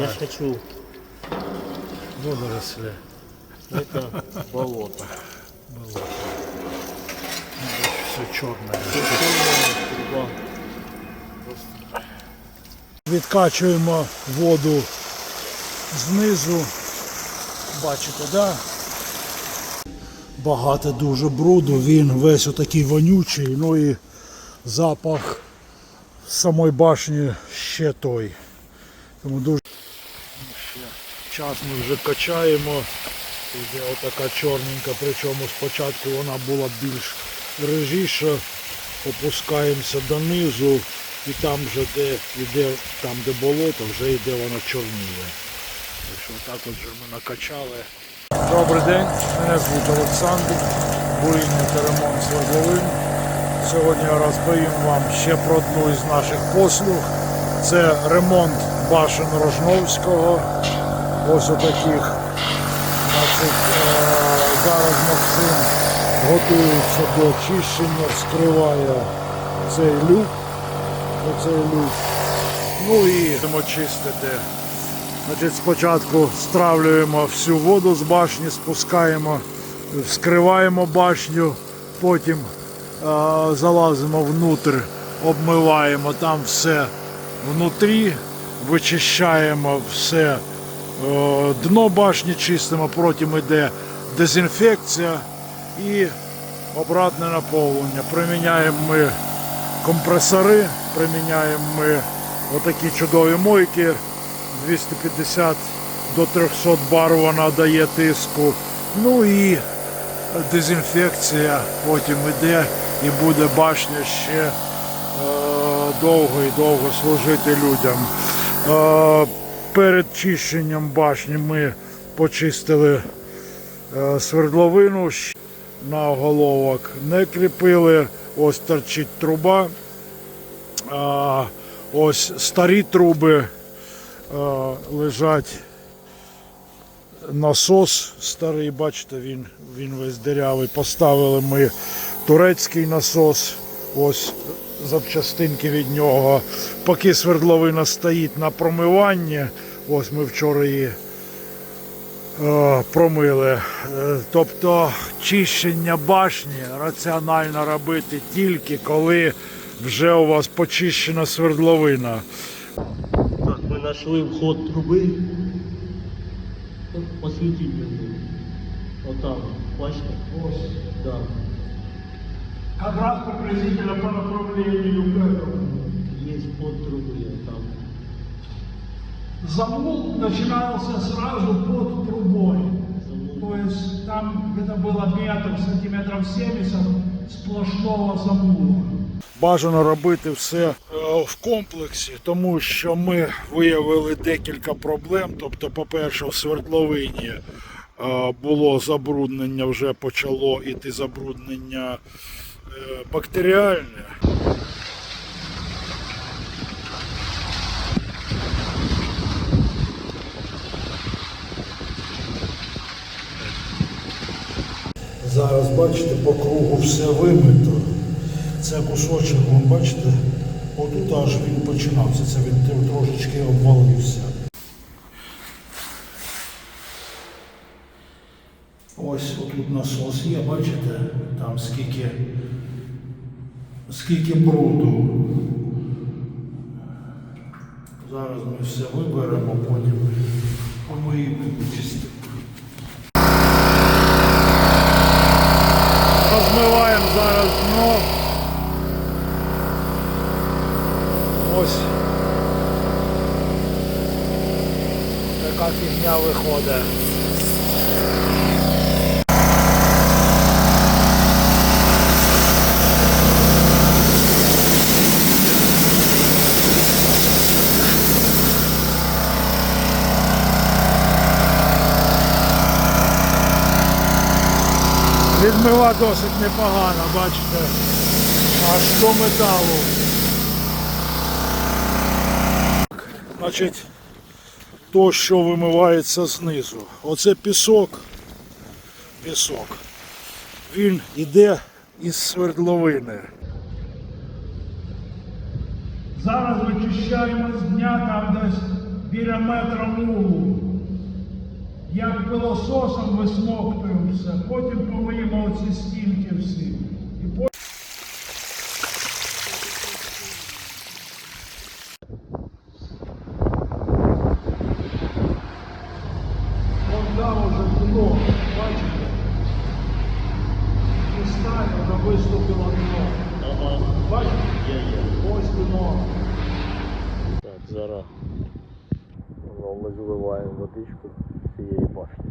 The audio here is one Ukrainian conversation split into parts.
Я ж хочу Водоросли. это болото. Болото. Все чорне. Відкачуємо воду знизу. Бачите, да? Багато дуже бруду, він весь отакий вонючий, ну і запах самої башні ще той. Тому дуже час ми вже качаємо. Іде отака чорненька, причому спочатку вона була більш рижіша. Опускаємося донизу і там вже де йде, там де болото, вже йде вона чорніє. Так що так от же ми накачали. Добрий день, мене звуть Олександр, буріння та ремонт свердловин. Сьогодні я розповім вам ще про одну із наших послуг. Це ремонт башен Рожновського. Ось отаких. Значить, е, зараз Максим готується до очищення, вскриває цей люк. Оцей люк. Ну і будемо чистити. Значить, спочатку стравлюємо всю воду з башні, спускаємо, вскриваємо башню, потім е, залазимо внутрь, обмиваємо там все внутрі, вичищаємо все е, дно башні, чистимо, потім йде дезінфекція і обратне наповнення. Приміняємо ми компресори, приміняємо ми отакі чудові мойки. 250 до 300 бар вона дає тиску. Ну і дезінфекція потім йде і буде башня ще е, довго і довго служити людям. Перед чищенням башні ми почистили е, свердловину на оголовок, не кріпили, ось торчить труба. Ось старі труби е, лежать насос старий, бачите, він, він весь дирявий. Поставили ми турецький насос, ось запчастинки від нього. Поки свердловина стоїть на промиванні, ось ми вчора її е, промили. Е, Тобто чищення башні раціонально робити тільки коли вже у вас почищена свердловина. Так, мы нашли вход трубы. Посветить мне. Вот там, бачите? Да Как раз приблизительно по направлению к этому. Есть вход трубы там. Замул начинался сразу под трубой. Замул. То есть там где-то было метр, сантиметров 70 сплошного замула. Бажано робити все е, в комплексі, тому що ми виявили декілька проблем. Тобто, по-перше, в свердловині е, було забруднення, вже почало іти забруднення бактеріальне. Зараз бачите, по кругу все вимито. Це кусочок, вон, бачите, отут аж він починався, це він трошечки обвалився. Ось отут насос є, бачите, там скільки, скільки бруду. Зараз ми все виберемо, потім помиємо і почистимо. Розмиваємо зараз дно. Ось. Така фігня виходить. Відмива досить непогано, бачите, аж до металу. Значить, то, що вимивається знизу. Оце пісок. Пісок. Він йде із свердловини. Зараз вичищаємо з дня там десь біля метра мулу. Як пилососом висмоктуємо все, потім помиємо оці стінки всі. І потім Вон там уже дно, бачите? І стань, вже виступило дно. Ага, Бачите? є, є. Ось дно. Так, зараз знову ми зливаємо водичку з цієї башні.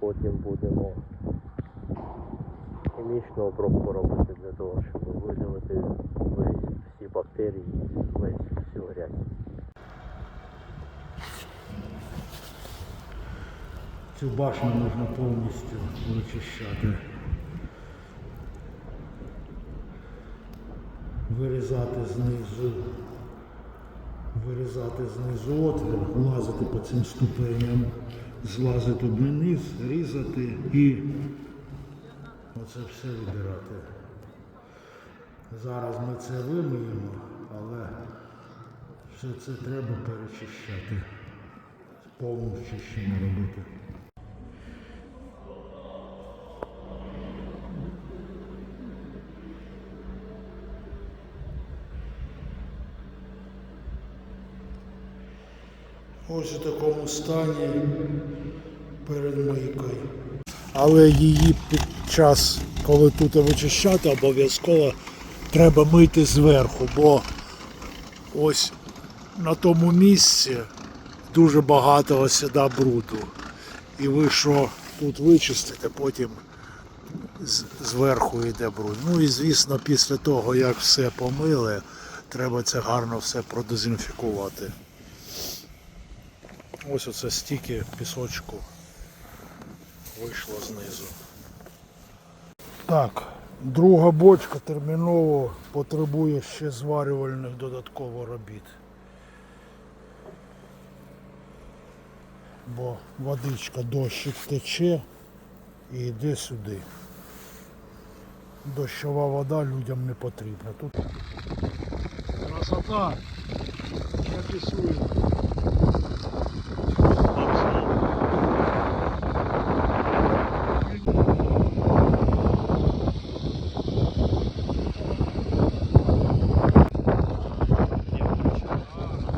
Потім будемо хімічну обробку робити для того, щоб видалити весь всі бактерії, весь всю грязь. Цю башню можна повністю вичищати. Вирізати знизу, вирізати знизу отвір, лазити по цим ступеням, злазити вниз, різати і оце все вибирати. Зараз ми це вимиємо, але все це треба перечищати. Повну чищення робити. Ось у такому стані перед мийкою. Але її під час, коли тут вичищати, обов'язково треба мити зверху, бо ось на тому місці дуже багато осіда бруду. І ви що тут вичистите, потім зверху йде бруд. Ну і звісно, після того, як все помили, треба це гарно все продезінфікувати. Ось оце стільки пісочку вийшло знизу. Так, друга бочка терміново потребує ще зварювальних додатково робіт. Бо водичка дощик тече і йде сюди. Дощова вода людям не потрібна. Тут красота, як і сує.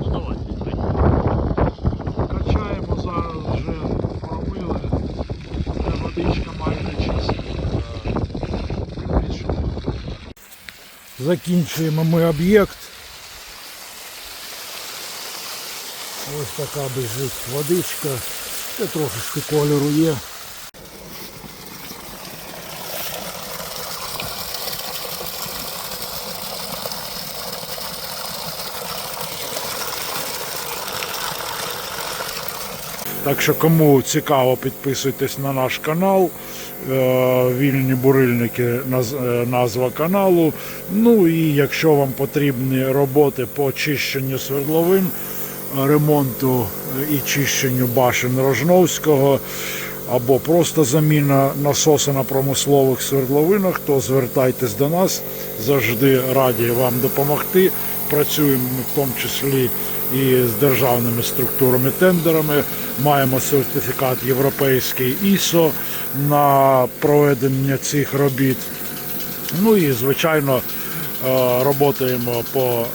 Ну давай, відкрий. Качаємо зараз вже промили, вже водичка майже чиста. Пішли. Закінчуємо ми об'єкт. Ось така біжить водичка. Ще трошечки кольору є. Так що кому цікаво, підписуйтесь на наш канал. Е, Вільні бурильники е, назва каналу. Ну і якщо вам потрібні роботи по чищенню свердловин, ремонту е, і чищенню башен Рожновського, або просто заміна насоса на промислових свердловинах, то звертайтесь до нас. Завжди раді вам допомогти. Працюємо в тому числі і з державними структурами тендерами. Маємо сертифікат європейський ISO на проведення цих робіт. Ну і звичайно е, роботаємо по е,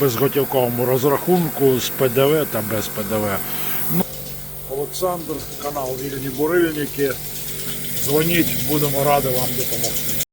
безготівковому розрахунку з ПДВ та без ПДВ. Ну, Олександр, канал Вільні Бурильники. Дзвоніть, будемо раді вам допомогти.